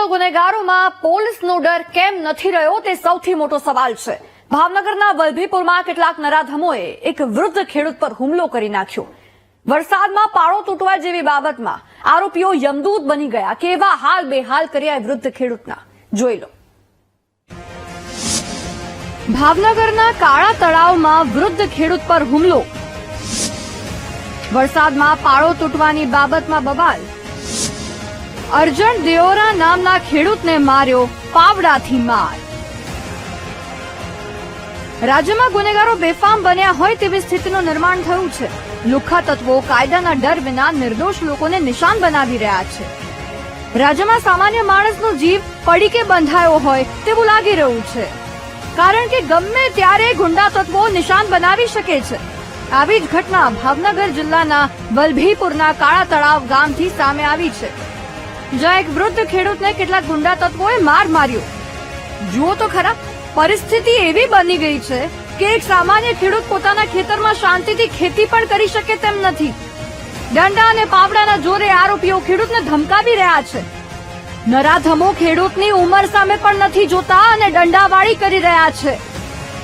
તો ગુનેગારોમાં પોલીસનો ડર કેમ નથી રહ્યો તે સૌથી મોટો સવાલ છે. ભાવનગરના વલભીપુરમાં કેટલાક નરાધમોએ એક વૃદ્ધ ખેડૂત પર હુમલો કરી નાખ્યો. વરસાદમાં પાળો તૂટવા જેવી બાબતમાં આરોપીઓ યમદૂત બની ગયા કેવા હાલ બેહાલ કર્યા વૃદ્ધ ખેડૂતના. જોઈ લો. ભાવનગરના કાળા તળાવમાં વૃદ્ધ ખેડૂત પર હુમલો. વરસાદમાં પાળો તૂટવાની બાબતમાં બબાલ અર્જણ દેઓરા નામના ખેડૂતને માર્યો પાવડાથી માર. રાજ્યમાં ગુનેગારો બેફામ બન્યા હોય તેવી સ્થિતિનું નિર્માણ થયું છે. લુખ્ખા તત્વો કાયદાના ડર વિના નિર્દોષ લોકોને નિશાન બનાવી રહ્યા છે. રાજ્યમાં સામાન્ય માણસનો જીવ પડીકે બંધાયો હોય તેવું લાગી રહ્યું છે. કારણ કે ગમે ત્યારે ગુંડા તત્વો નિશાન બનાવી શકે છે. આવી જ ઘટના ભાવનગર જિલ્લાના વલભીપુરના કાળા તળાવ ગામથી સામે આવી છે. જ્યાં એક વૃદ્ધ ખેડૂતને કેટલાક ગુંડા તત્વોએ માર માર્યો. જુઓ તો ખરા પરિસ્થિતિ એવી બની ગઈ છે કે એક સામાન્ય ખેડૂત પોતાના ખેતરમાં શાંતિથી ખેતી પણ કરી શકે તેમ નથી. દંડા અને પાવડાના જોરે આરોપીઓ ખેડૂતને ધમકાવી રહ્યા છે. નરાધમો ખેડૂતની ઉંમર સામે પણ નથી જોતા અને દંડાવાળી કરી રહ્યા છે.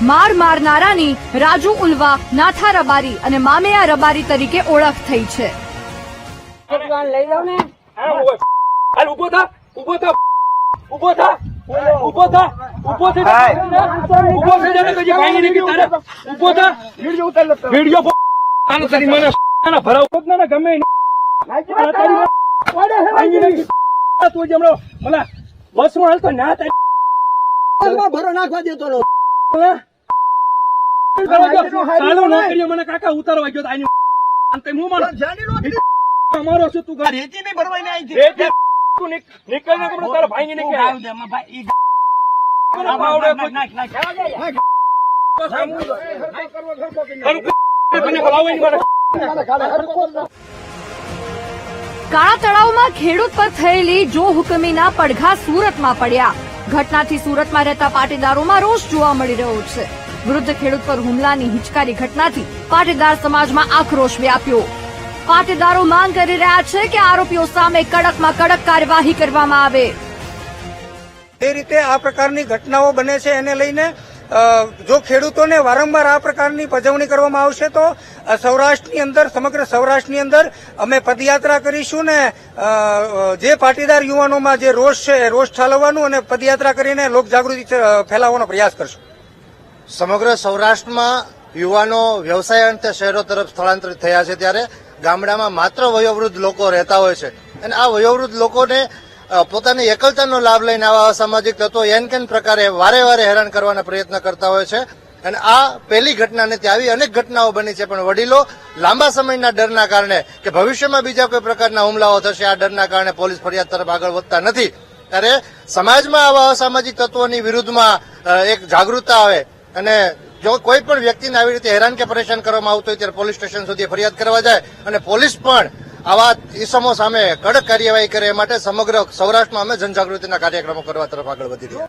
માર મારનારાની રાજુ ઉલવા નાથા રબારી અને મામેયા રબારી તરીકે ઓળખ થઈ છે. લઈ હાલ ઊભો થા ઊભો થા ઊભો થા ઊભો થા ઊભો થઈ. ઊભો થઈ જા ને કજી ભાંગી નીકળી તારે. ઊભો થા. વિડિયો ઉતાર લો વિડિયો આને તારી મને ના ભરાવ. કોક ના ગમે. તું જ હમણાં ઓલા બસમાં હાલતો ના તારી ભરો નાખવા દેતો નો ચાલુ નોકરીઓ મને કાકા ઉતારવા ગયો આની હું માનો અમારો શું તું રેતી નહીં ભરવાઈ આવી એ જે તું નીક- નીકળ. ને કપડું તારા નીકળે કાળા તળાવમાં ખેડૂત પર થયેલી જો હુકમીના પડઘા સુરતમાં પડ્યા. ઘટનાથી સુરતમાં રહેતા પાટીદારોમાં રોષ જોવા મળી રહ્યો છે. વૃદ્ધ ખેડૂત પર હુમલાની હિચકારી ઘટનાથી પાટીદાર સમાજમાં આક્રોશ વ્યાપ્યો. પાટીદારો માંગ કરી રહ્યા છે કે આરોપીઓ સામે કડકમાં કડક કાર્યવાહી કરવામાં આવે. એ રીતે આ પ્રકારની ઘટનાઓ બને છે એને લઈને જો ખેડૂતોને વારંવાર આ પ્રકારની પજવણી કરવામાં આવશે તો સૌરાષ્ટ્રની અંદર સમગ્ર સૌરાષ્ટ્રની અંદર અમે પદયાત્રા કરીશું ને જે પાટીદાર યુવાનોમાં જે રોષ છે એ રોષ ઠાલવવાનું અને પદયાત્રા કરીને લોકજાગૃતિ ફેલાવવાનો પ્રયાસ કરશું. સમગ્ર સૌરાષ્ટ્રમાં યુવાનો વ્યવસાય અંતે શહેરો તરફ સ્થળાંતરિત થયા છે ત્યારે ગામડામાં માત્ર વયોવૃદ્ધ લોકો રહેતા હોય છે. અને આ વયોવૃદ્ધ લોકોને પોતાની એકલતાનો લાભ લઈને આવા અસામાજિક તત્વો એન કેન પ્રકારે વારે વારે હેરાન કરવાના પ્રયત્ન કરતા હોય છે. અને આ પહેલી ઘટના નથી આવી અનેક ઘટનાઓ બની છે, પણ વડીલો લાંબા સમયના ડરના કારણે કે ભવિષ્યમાં બીજા કોઈ પ્રકારના હુમલાઓ થશે, આ ડરના કારણે પોલીસ ફરિયાદ તરફ આગળ વધતા નથી. ત્યારે સમાજમાં આવા અસામાજિક તત્વોની વિરુદ્ધમાં એક જાગૃતતા આવે અને જો કોઈ પણ વ્યક્તિને આવી રીતે હેરાન કે પરેશાન કરવામાં આવતું હોય ત્યારે પોલીસ સ્ટેશન સુધી ફરિયાદ કરવા જાય અને પોલીસ પણ આવા ઇસમો સામે કડક કાર્યવાહી કરે માટે સમગ્ર સૌરાષ્ટ્રમાં અમે જનજાગૃતિના કાર્યક્રમો કરવા તરફ આગળ વધી રહ્યા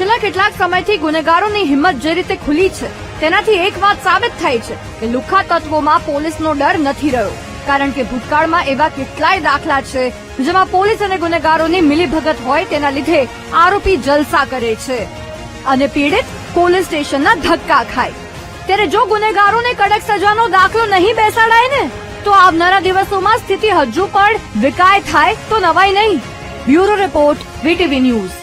છેલ્લા કેટલાક સમયથી ગુનેગારોની હિંમત જે રીતે ખુલી છે, તેનાથી એક વાત સાબિત થાય છે કે લુખા તત્વોમાં પોલીસનો ડર નથી રહ્યો. કારણ કે ભૂતકાળમાં એવા કેટલાય દાખલા છે, જેમાં પોલીસ અને ગુનેગારોની મિલીભગત હોય તેના લીધે આરોપી જલસા કરે છે. અને પીડિત પોલીસ સ્ટેશનના ધક્કા ખાય. ત્યારે જો ગુનેગારોને કડક સજાનો દાખલો નહીં બેસાડાય ને, તો આવનારા દિવસોમાં સ્થિતિ હજુ પણ વિકાય થાય તો નવાય નહીં. Bureau report, VTV news.